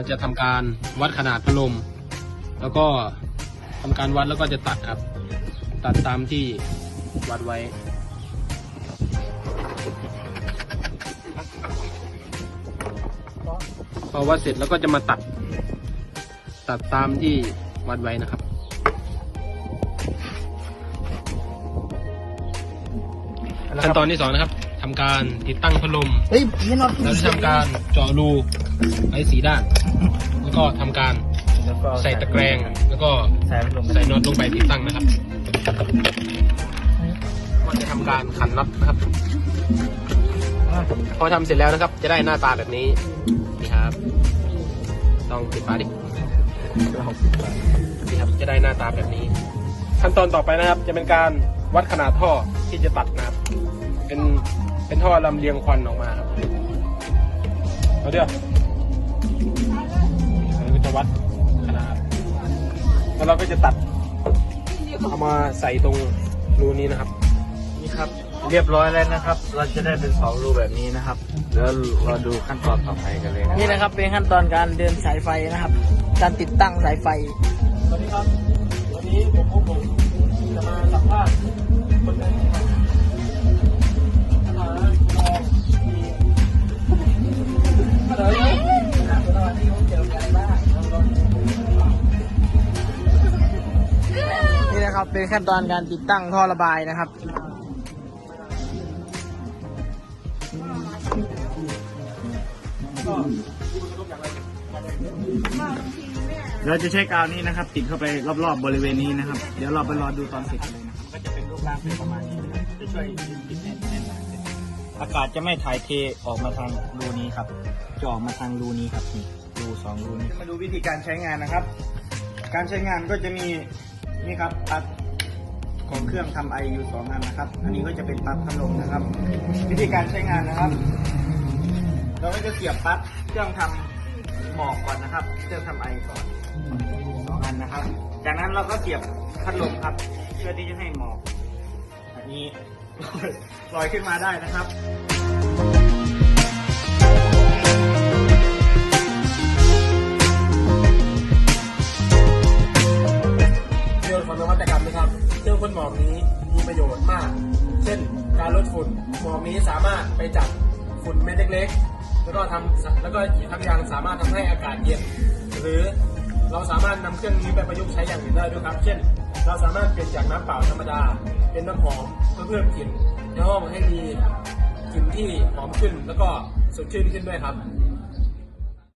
เราจะทำการวัดขนาดพัดลม แล้วก็ทำการวัดแล้วก็จะตัดครับ ตัดตามที่วัดไว้พอวัดเสร็จแล้วก็จะมาตัด ตัดตามที่วัดไว้นะครับขั้นตอนที่สองนะครับ ทำการติดตั้งพัดลมเฮ้ยพี่นอนแล้วจะทำการเจาะรูไว้สีด้าน แล้วก็ทำการแล้วก็ใส่ตะแกรงแล้วก็ใส่พัดลมใส่น็อตลงไปติดตั้งนะครับก็จะทำการขันน็อตนะครับ พอทำเสร็จแล้วนะครับ จะได้หน้าตาแบบนี้นี่ครับต้องปิดฝาดินี่ครับจะได้หน้าตาแบบนี้ ขั้นตอนต่อไปนะครับ จะเป็นการวัดขนาดท่อที่จะตัดนะครับ เป็น เป็นท่อลำเลียงควันออกมาครับเอาเดี๋ยวเราก็จะวัดขนาด แล้วเราก็จะตัดเอามาใส่ตรงรูนี้นะครับ นี่ครับ เรียบร้อยแล้วนะครับ เราจะได้เป็นสองรูแบบนี้นะครับเดี๋ยวเราดูขั้นตอนต่อไปกันเลยนะนี่นะครับเป็นขั้นตอนการเดินสายไฟนะครับ การติดตั้งสายไฟ สวัสดีครับ วันนี้ผมพวกผม เป็นขั้นตอนการติดตั้งท่อระบายนะครับ เราจะใช้กาวนี้นะครับ ติดเข้าไปรอบๆบริเวณนี้นะครับ เดี๋ยวเราไปรอดูตอนเสร็จกันเลยนะครับก็จะเป็นรูปร่างเป็นประมาณนี้นะครับจะช่วยติดแน่นแน่นอากาศจะไม่ถ่ายเทออกมาทางรูนี้ครับจะออกมาทางรูนี้ครับนี่รูสองรูนี้มาดูวิธีการใช้งานนะครับ การใช้งานก็จะมีนี่ครับปลั๊ก ของเครื่องทำไออยู่สองอันนะครับ อันนี้ก็จะเป็นปลั๊กพัดลมนะครับ วิธีการใช้งานนะครับ เราก็จะเสียบปลั๊กเครื่องทำหมอกก่อนนะครับ เครื่องทำไอก่อนสองอันนะครับ จากนั้นเราก็เสียบพัดลมครับ เพื่อที่จะให้หมอก อันนี้ลอยขึ้นมาได้นะครับ มีประโยชน์มาก เช่น การลดฝุ่นหมอกนี้สามารถไปจับฝุ่นเม็ดเล็กๆ แล้วก็ทำแล้วก็อีกทั้งยังสามารถทำให้อากาศเย็น หรือเราสามารถนำเครื่องนี้ไปประยุกต์ใช้อย่างอื่นได้ด้วยครับ เช่น เราสามารถเปลี่ยนจากน้ำเปล่าธรรมดา เป็นน้ำหอมเพื่อเพิ่มกลิ่นในห้องให้มีกลิ่นที่หอมขึ้นแล้วก็สดชื่นขึ้นด้วยครับ